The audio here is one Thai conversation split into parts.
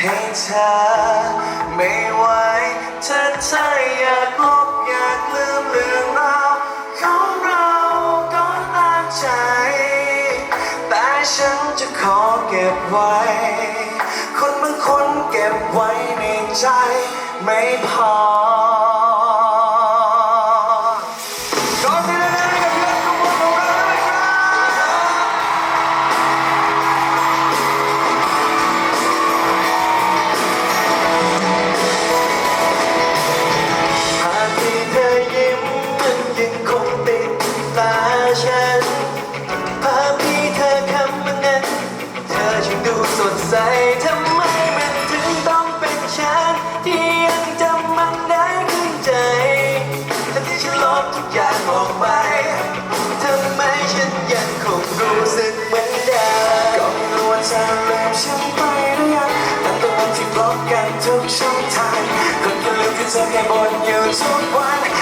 ให้เธอไม่ไหวเธอเธออยากลบอยากลืมเรื่องราวของเราก็ตามใจ แต่ฉันจะขอเก็บไว้ คนบางคนเก็บไว้ในใจ ไม่พอ ที่ยังจำมันได้ขึ้นใจแต่ที่ฉันลบทุกอย่างออกไปทำไมฉันยังคงรู้สึกเหมือนเดิมก็ไม่รู้ว่าเธอลืมฉันไปหรือยังตั้งแต่วันที่บล็อกกันทุกช่องทางคนก็ลืมที่เธอแค่บ่นอยู่ทุกวัน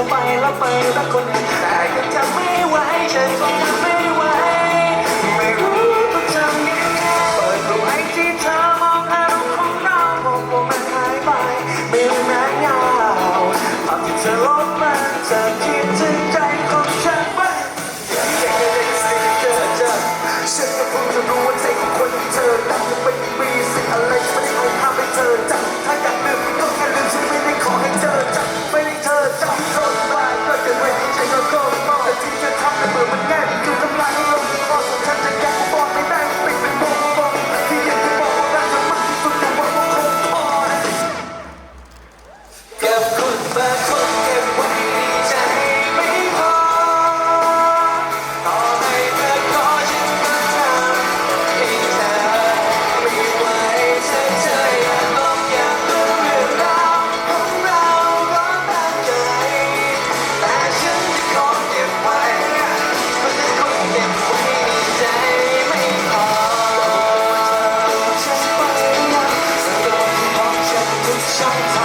อไปแล้วไปแต่ยัจำไม่ไหวฉันจำไม่ไหวไม่รู้ต้องทำยังไงเปิดดูไอจีเธอมองอารมณ์ของเราบอว่ามันหายไปไม่รู้นานยาวาพที่เธอลบมันจะคิด 감사합니다.